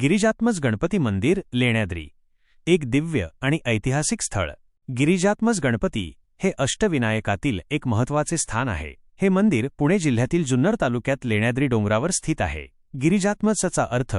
गिरिजात्मज गणपती मंदिर लेण्याद्री. एक दिव्य आणि ऐतिहासिक स्थळ. गिरिजात्मज गणपती हे अष्टविनायकातील एक महत्त्वाचे स्थान आहे. हे मंदिर पुणे जिल्ह्यातील जुन्नर तालुक्यात लेण्याद्री डोंगरावर स्थित आहे. गिरिजात्मजचा अर्थ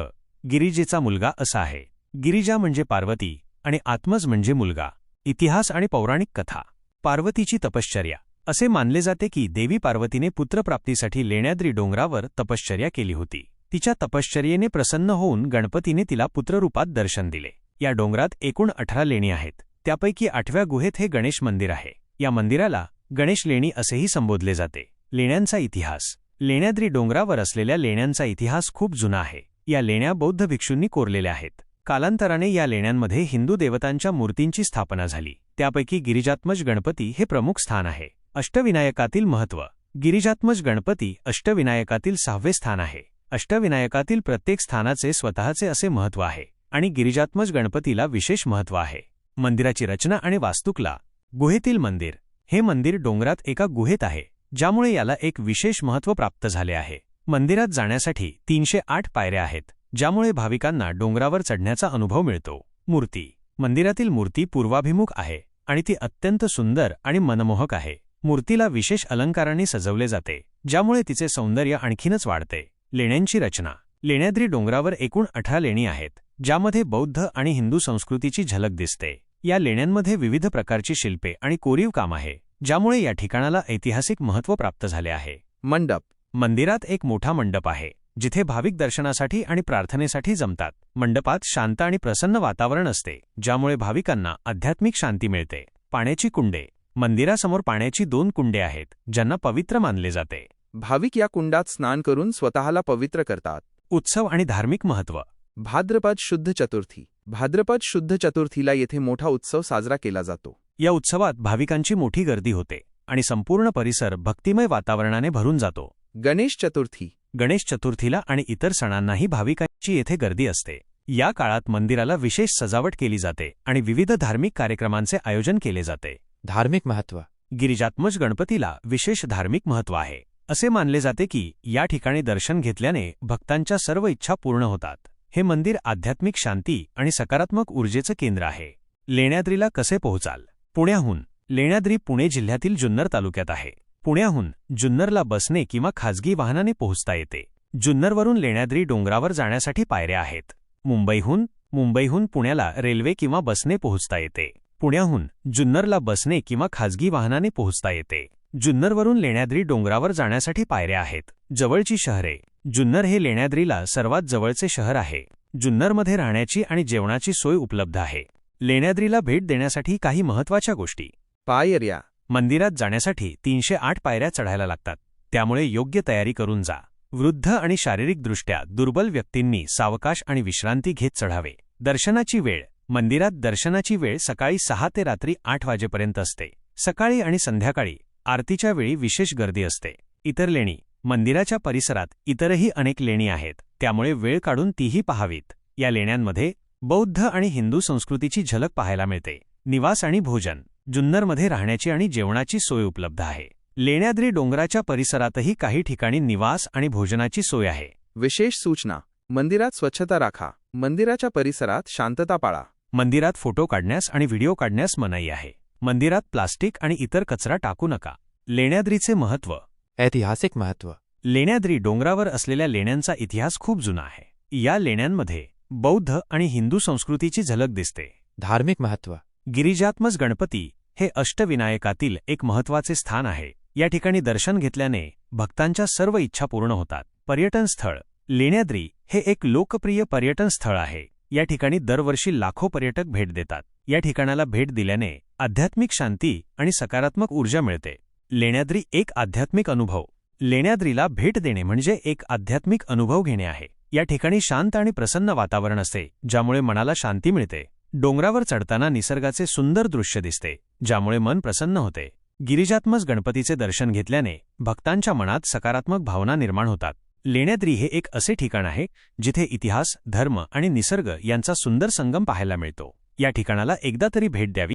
गिरिजेचा मुलगा असा आहे. गिरिजा म्हणजे पार्वती आणि आत्मज म्हणजे मुलगा. इतिहास आणि पौराणिक कथा. पार्वतीची तपश्चर्या. असे मानले जाते की देवी पार्वतीने पुत्रप्राप्तीसाठी लेण्याद्री डोंगरावर तपश्चर्या केली होती. तिच्या तपश्चर्येने प्रसन्न होऊन गणपतीने तिला पुत्ररूपात दर्शन दिले. या डोंगरात एकूण अठरा लेणी आहेत. त्यापैकी आठव्या गुहेत हे गणेश मंदिर आहे. या मंदिराला गणेश लेणी असेही संबोधले जाते. लेण्यांचा इतिहास. लेण्याद्री डोंगरावर असलेल्या लेण्यांचा इतिहास खूप जुना आहे. या लेण्या बौद्ध भिक्षूंनी कोरलेल्या आहेत. कालांतराने या लेण्यांमध्ये हिंदू देवतांच्या मूर्तींची स्थापना झाली. त्यापैकी गिरिजात्मज गणपती हे प्रमुख स्थान आहे. अष्टविनायकातील महत्त्व गिरिजात्मज गणपती अष्टविनायकातील सहावे स्थान आहे. अष्टविनायकातील प्रत्येक स्थानाचे स्वतःचे असे महत्त्व आहे आणि गिरिजात्मज गणपतीला विशेष महत्त्व आहे. मंदिराची रचना आणि वास्तुकला गुहेतील मंदिर हे मंदिर डोंगरात एका गुहेत आहे ज्यामुळे याला एक विशेष महत्त्व प्राप्त झाले आहे. मंदिरात जाण्यासाठी तीनशे आठ पायऱ्या आहेत ज्यामुळे भाविकांना डोंगरावर चढण्याचा अनुभव मिळतो. मूर्ती मंदिरातील मूर्ती पूर्वाभिमुख आहे आणि ती अत्यंत सुंदर आणि मनमोहक आहे. मूर्तीला विशेष अलंकारांनी सजवले जाते ज्यामुळे तिचे सौंदर्य आणखीनच वाढते. लेण्यांची रचना. लेण्याद्री डोंगरावर एकूण अठरा लेणी आहेत ज्यामध्ये बौद्ध आणि हिंदू संस्कृतीची झलक दिसते. या लेण्यांमध्ये विविध प्रकारची शिल्पे आणि कोरीव काम आहे ज्यामुळे या ठिकाणाला ऐतिहासिक महत्त्व प्राप्त झाले आहे. मंडप. मंदिरात एक मोठा मंडप आहे जिथे भाविक दर्शनासाठी आणि प्रार्थनेसाठी जमतात. मंडपात शांत आणि प्रसन्न वातावरण असते ज्यामुळे भाविकांना आध्यात्मिक शांती मिळते. पाण्याची कुंडे. मंदिरासमोर पाण्याची दोन कुंडे आहेत ज्यांना पवित्र मानले जाते. भाविक या कुंडात स्नान करून स्वतःला पवित्र करतात. उत्सव आणि धार्मिक महत्त्व. भाद्रपद शुद्ध चतुर्थी. भाद्रपद शुद्ध चतुर्थीला येथे मोठा उत्सव साजरा केला जातो. या उत्सवात भाविकांची मोठी गर्दी होते आणि संपूर्ण परिसर भक्तिमय वातावरणाने भरून जातो. गणेश चतुर्थी. गणेश चतुर्थीला आणि इतर सणांनाही भाविकांची येथे गर्दी असते. या काळात मंदिराला विशेष सजावट केली जाते आणि विविध धार्मिक कार्यक्रमांचे आयोजन केले जाते. धार्मिक महत्त्व. गिरिजात्मज गणपतीला विशेष धार्मिक महत्त्व आहे. असे मानले जाते की या ठिकाणी दर्शन घेतल्याने भक्तांच्या सर्व इच्छा पूर्ण होतात. हे मंदिर आध्यात्मिक शांती आणि सकारात्मक ऊर्जेचं केंद्र आहे. लेण्याद्रीला कसे पोहोचाल? पुण्याहून. लेण्याद्री पुणे जिल्ह्यातील जुन्नर तालुक्यात आहे. पुण्याहून जुन्नरला बसने किंवा खाजगी वाहनाने पोहोचता येते. जुन्नरवरून लेण्याद्री डोंगरावर जाण्यासाठी पायऱ्या आहेत. मुंबईहून मुंबईहून पुण्याला रेल्वे किंवा बसने पोहोचता येते. पुण्याहून जुन्नरला बसने किंवा खाजगी वाहनाने पोहोचता येते. जुन्नरवरून लेण्याद्री डोंगरावर जाण्यासाठी पायऱ्या आहेत. जवळची शहरे. जुन्नर हे लेण्याद्रीला सर्वात जवळचे शहर आहे. जुन्नरमध्ये राहण्याची आणि जेवणाची सोय उपलब्ध आहे. लेण्याद्रीला भेट देण्यासाठी काही महत्त्वाच्या गोष्टी. पायर्या मंदिरात जाण्यासाठी तीनशे आठ पायऱ्या चढायला लागतात. त्यामुळे योग्य तयारी करून जा. वृद्ध आणि शारीरिकदृष्ट्या दुर्बल व्यक्तींनी सावकाश आणि विश्रांती घेत चढावे. दर्शनाची वेळ. मंदिरात दर्शनाची वेळ सकाळी सहा ते रात्री आठ वाजेपर्यंत असते. सकाळी आणि संध्याकाळी आरतीच्या वेळी विशेष गर्दी असते. इतर लेणी मंदिराच्या परिसरात इतरही अनेक लेणी आहेत. त्यामुळे वेळ काढून तीही पहावीत. या लेण्यांमध्ये बौद्ध आणि हिंदू संस्कृतीची झलक पाहायला मिळते. निवास आणि भोजन जुन्नरमध्ये राहण्याची आणि जेवणाची सोय उपलब्ध आहे. लेण्याद्री डोंगराच्या परिसरातही काही ठिकाणी निवास आणि भोजनाची सोय आहे. विशेष सूचना मंदिरात स्वच्छता राखा. मंदिराच्या परिसरात शांतता पाळा. मंदिरात फोटो काढण्यास आणि व्हिडिओ काढण्यास मनाई आहे. मंदिरात प्लास्टिक आणि इतर कचरा टाकू नका. लेण्याद्रीचे महत्त्व ऐतिहासिक महत्त्व लेण्याद्री डोंगरावर असलेल्या लेण्यांचा इतिहास खूप जुना आहे. या लेण्यांमध्ये बौद्ध आणि हिंदू संस्कृतीची झलक दिसते. धार्मिक महत्त्व गिरिजात्मज गणपती हे अष्टविनायकातील एक महत्त्वाचे स्थान आहे. या ठिकाणी दर्शन घेतल्याने भक्तांच्या सर्व इच्छा पूर्ण होतात. पर्यटन स्थळ. लेण्याद्री हे एक लोकप्रिय पर्यटन स्थळ आहे. या ठिकाणी दरवर्षी लाखो पर्यटक भेट देतात. या ठिकाणाला भेट दिल्याने आध्यात्मिक शांती आणि सकारात्मक ऊर्जा मिळते. लेण्याद्री एक आध्यात्मिक अनुभव. लेण्याद्रीला भेट देणे म्हणजे एक आध्यात्मिक अनुभव घेणे आहे. या ठिकाणी शांत आणि प्रसन्न वातावरण असते ज्यामुळे मनाला शांती मिळते. डोंगरावर चढताना निसर्गाचे सुंदर दृश्य दिसते ज्यामुळे मन प्रसन्न होते. गिरिजात्मज गणपतीचे दर्शन घेतल्याने भक्तांच्या मनात सकारात्मक भावना निर्माण होतात. लेण्याद्री हे एक असे ठिकाण आहे जिथे इतिहास धर्म आणि निसर्ग यांचा सुंदर संगम पाहायला मिळतो. या ठिकाणाला एकदा तरी भेट द्यावी.